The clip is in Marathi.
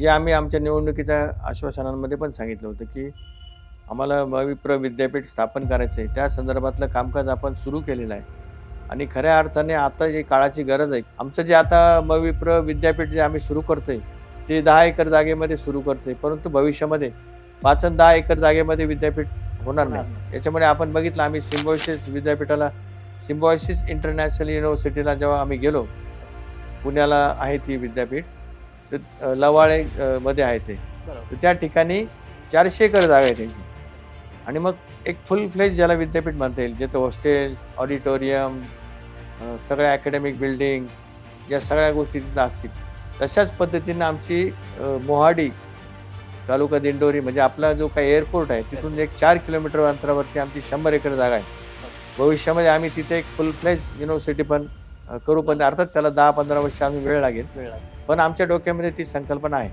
जे आम्ही आमच्या निवडणुकीच्या आश्वासनांमध्ये पण सांगितलं होतं की आम्हाला मविप्र विद्यापीठ स्थापन करायचं आहे. त्या संदर्भातलं कामकाज आपण सुरू केलेलं आहे. आणि खऱ्या अर्थाने आता जी काळाची गरज आहे आमचं जे आता मविप्र विद्यापीठ जे आम्ही सुरू करतोय ते दहा एकर जागेमध्ये सुरू करतोय. परंतु भविष्यामध्ये पाच दहा एकर जागेमध्ये विद्यापीठ होणार नाही. याच्यामुळे आपण बघितलं आम्ही सिम्बॉयसिस विद्यापीठाला सिम्बॉयसिस इंटरनॅशनल युनिव्हर्सिटीला जेव्हा आम्ही गेलो पुण्याला आहे ती विद्यापीठ. लवाळे मध्ये आहे ते. तर त्या ठिकाणी चारशे एकर जागा आहे त्यांची. आणि मग एक फुल फ्लेज ज्याला विद्यापीठ म्हणता येईल जिथं हॉस्टेल्स ऑडिटोरियम सगळ्या अकॅडमिक बिल्डिंग या सगळ्या गोष्टी तिथं असतील. तशाच पद्धतीनं आमची मोहाडी तालुका दिंडोरी म्हणजे आपला जो काही एअरपोर्ट आहे तिथून एक चार किलोमीटर अंतरावरती आमची शंभर एकर जागा आहे. भविष्यामध्ये आम्ही तिथे एक फुल फ्लेज युनिव्हर्सिटी पण करू पण अर्थात त्याला दहा पंधरा वर्ष आम्ही वेळ लागेल. वेळ लागेल. पण आमच्या डोक्यामध्ये ती संकल्पना आहे.